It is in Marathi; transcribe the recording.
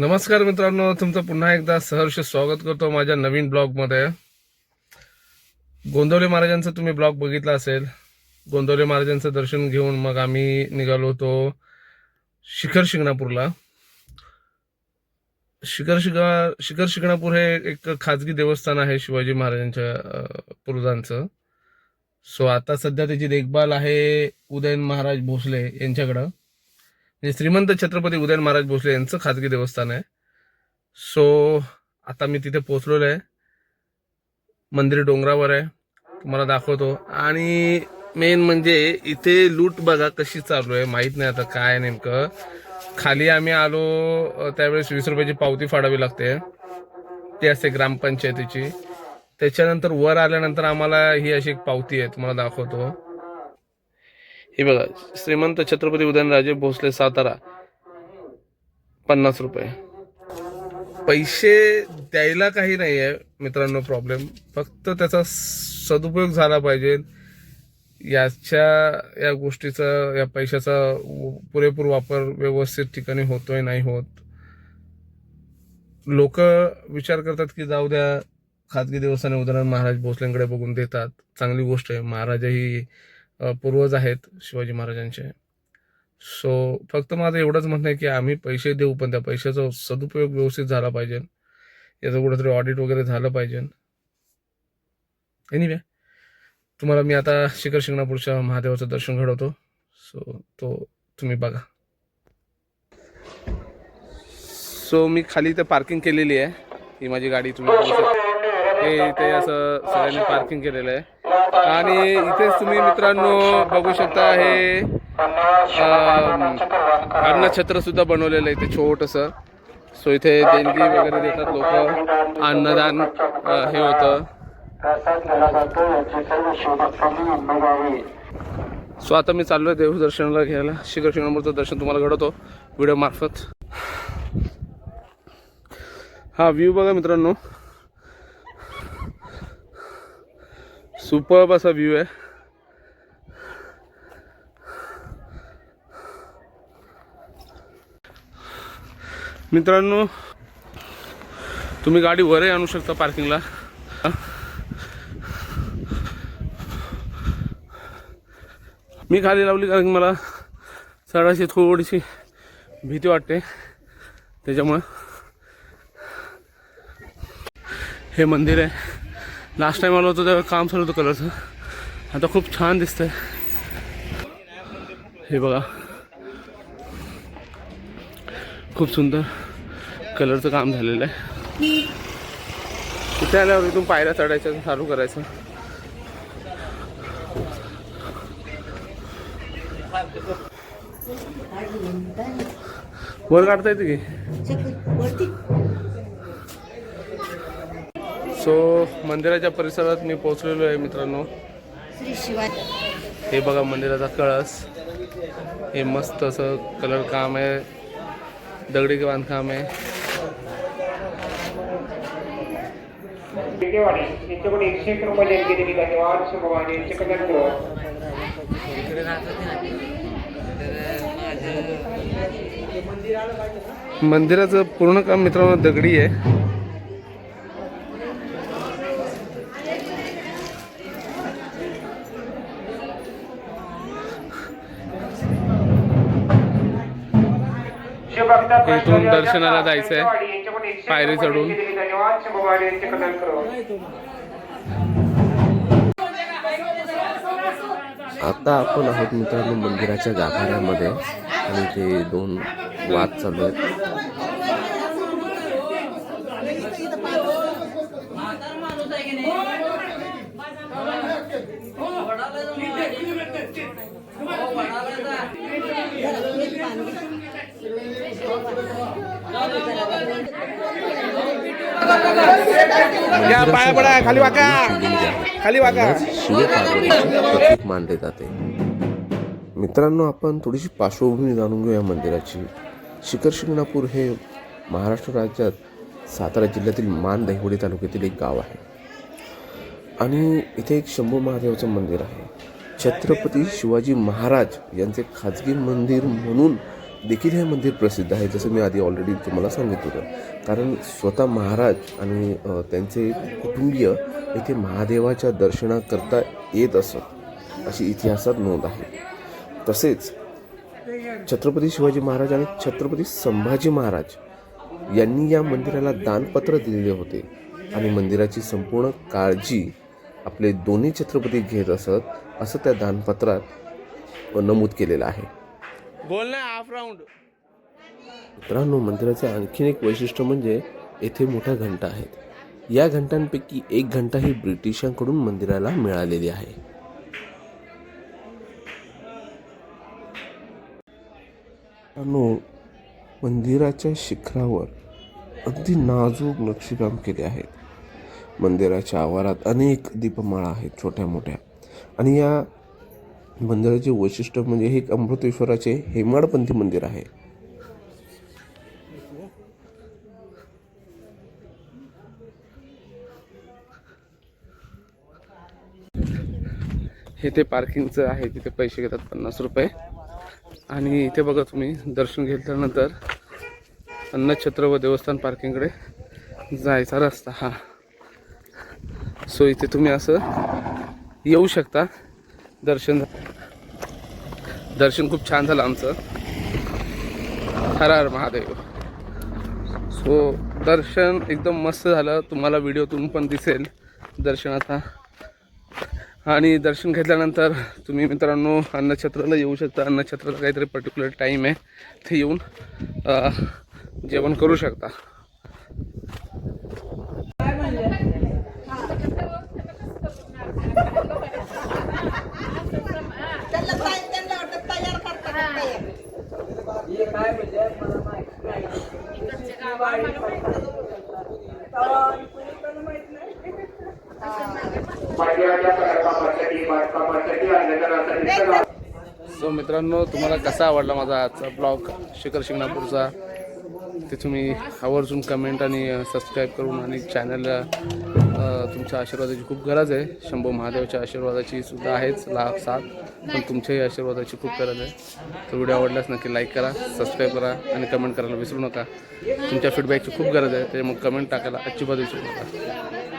नमस्कार मित्रांनो तुमचं पुन्हा एकदा सहर्ष स्वागत करतो माझ्या नवीन ब्लॉगमध्ये. गोंदवले महाराजांचं तुम्ही ब्लॉग बघितला असेल. गोंदवले महाराजांचं दर्शन घेऊन मग आम्ही निघालो होतो शिखर शिंगणापूरला. शिखर शिगा शिखर शिंगणापूर हे एक खाजगी देवस्थान आहे शिवाजी महाराजांच्या पूर्वजांचं सो आता सध्या त्याची देखभाल आहे उदयन महाराज भोसले यांच्याकडं. म्हणजे श्रीमंत छत्रपती उदयन महाराज भोसले यांचं खाजगी देवस्थान आहे. सो आता मी तिथे पोहोचलेलो आहे. मंदिर डोंगरावर आहे. तुम्हाला दाखवतो. आणि मेन म्हणजे इथे लूट बघा कशी चालू आहे. माहीत नाही आता काय नेमकं. खाली आम्ही आलो त्यावेळेस वीस रुपयाची पावती फाडावी लागते. ती असते ग्रामपंचायतीची. त्याच्यानंतर वर आल्यानंतर आम्हाला ही अशी एक पावती आहे. तुम्हाला दाखवतो. हे बघा श्रीमंत छत्रपती उदयनराजे भोसले सातारा पन्नास रुपये. पैसे द्यायला काही नाही आहे मित्रांनो प्रॉब्लेम फक्त त्याचा सदुपयोग झाला पाहिजे. याच्या या गोष्टीचा या पैशाचा पुरेपूर वापर व्यवस्थित ठिकाणी होतोय नाही होत. लोक विचार करतात की जाऊ द्या खाजगी देवस्थाने उदाहरण महाराज भोसलेंकडे बघून देतात. चांगली गोष्ट आहे. महाराजही पूर्वज आहेत शिवाजी महाराजांचे. सो फक्त माझं एवढंच म्हणणं आहे की आम्ही पैसे देऊ पण त्या पैशाचा सदुपयोग व्यवस्थित झाला पाहिजे. याचं कुठंतरी ऑडिट वगैरे झालं पाहिजे. एनिवे तुम्हाला मी आता शिखर शिंगणापूरच्या महादेवाचं दर्शन घडवतो. सो तो तुम्ही बघा. सो मी खाली इथे पार्किंग केलेली आहे. ही माझी गाडी तुम्ही हे इथे असं सगळ्यांनी पार्किंग केलेलं आहे. आणि इथेच तुम्ही मित्रांनो बघू शकता हे अन्नछत्र सुद्धा बनवलेलं आहे इथे छोटस. सो इथे देणगी वगैरे देतात लोक. अन्नदान हे होतं. सो आता मी चाललोय देवदर्शनाला घ्यायला. शिखर शिंगणापूरचं दर्शन तुम्हाला घडवतो व्हिडिओ मार्फत. हा व्ह्यू बघा मित्रांनो. सुपर असा व्ह्यू आहे. मित्रांनो तुम्ही गाडी वरही आणू शकता पार्किंगला मी खाली लावली कारण की मला चढायची थोडीशी भीती वाटते. त्याच्यामुळं हे मंदिर आहे. लास्ट टाइम आलो होतो तेव्हा काम चालू होतं कलरचं आता खूप छान दिसतंय. हे बघा. खूप सुंदर कलरचं काम झालेलं आहे. इथे आल्यावर इथून पायऱ्या चढायचं चालू करायचं. वर काढता येते की? सो मंदिराच्या परिसरात मी पोहोचलेलो आहे मित्रांनो. श्री शिवाजी. हे बघा मंदिराचा कळस. हे मस्त असं कलर काम आहे. दगडी बांधकाम आहे. मंदिराचं पूर्ण काम मित्रांनो दगडी आहे. इथून दर्शनाला जायचंय. पायरी चढून. आता आपण आहोत मित्रांनो मंदिराच्या गाभाऱ्यामध्ये. आणि ते दोन वाद चालू आहेत. पाया पडा, खाली वाका. खाली वाका. शिवपार्वतीचे मानले जाते मित्रांनो आपण थोडीशी पार्श्वभूमी जाणून घेऊया मंदिराची शिखर शिंगणापूर हे महाराष्ट्र राज्यात सातारा जिल्ह्यातील मान दहिवडी तालुक्यातील एक गाव आहे आणि इथे एक शंभू महादेवाचं मंदिर आहे छत्रपती शिवाजी महाराज यांचे खाजगी मंदिर म्हणून देखील हे मंदिर प्रसिद्ध आहे जसं मी आधी ऑलरेडी तुम्हाला सांगितलं होतं. कारण स्वतः महाराज आणि त्यांचे कुटुंबीय इथे महादेवाच्या दर्शनाकरता येत असत अशी इतिहासात नोंद आहे. तसेच छत्रपती शिवाजी महाराज आणि छत्रपती संभाजी महाराज यांनी या मंदिराला दानपत्र दिलेले होते. आणि मंदिराची संपूर्ण काळजी आपले दोन्ही छत्रपती घेत असत असं त्या दानपत्रात नमूद केलेलं आहे. बोल ना हाफ राऊंड मित्रांनो मंदिराचे आणखीन एक वैशिष्ट्य म्हणजे येथे मोठ्या घंटा आहेत. या घंटांपैकी एक घंटा ही ब्रिटिशांकडून मंदिराला मिळालेली आहे. मित्रांनो, मंदिराच्या शिखरावर अगदी नाजूक नक्षीकाम केले आहेत. मंदिराच्या आवारात अनेक दीपमाळा आहेत छोट्या मोठ्या आणि या मंदिराचे वैशिष्ट्य म्हणजे हे एक अमृतेश्वराचे हेमाडपंथी मंदिर आहे. हे ते पार्किंगचं आहे तिथे पैसे घेतात पन्नास रुपये. आणि इथे बघा तुम्ही दर्शन घेतल्यानंतर अन्नछत्र व देवस्थान पार्किंगकडे जायचा रस्ता हा. सो इथे तुम्ही असं येऊ शकता दर्शन दर्शन खूप छान झालं आमचं. हर हर महादेव. सो दर्शन एकदम मस्त झालं. तुम्हाला व्हिडिओतून पण दिसेल दर्शनाचा. आणि दर्शन घेतल्यानंतर तुम्ही मित्रांनो अन्नछत्राला येऊ शकता. अन्नछत्राला काहीतरी पर्टिक्युलर टाईम आहे. ते येऊन जेवण करू शकता. सो मित्रांनो तुम्हाला कसा आवडला माझा आजचा ब्लॉग शिखर शिंगणापूरचा. ते तुम्ही आवर्जून कमेंट आणि uh, सबस्क्राईब करून आणि चॅनलला तुमच्या आशीर्वादाची खूप गरज आहे. शंभू महादेवच्या आशीर्वादाची सुद्धा आहेच लाभ साथ. पण तुमच्याही आशीर्वादाची खूप गरज आहे. तर व्हिडिओ आवडल्यास नक्की लाईक करा सबस्क्राईब करा आणि कमेंट करायला विसरू नका. तुमच्या फीडबॅकची खूप गरज आहे ते मग कमेंट टाकायला अजिबात विसरू नका.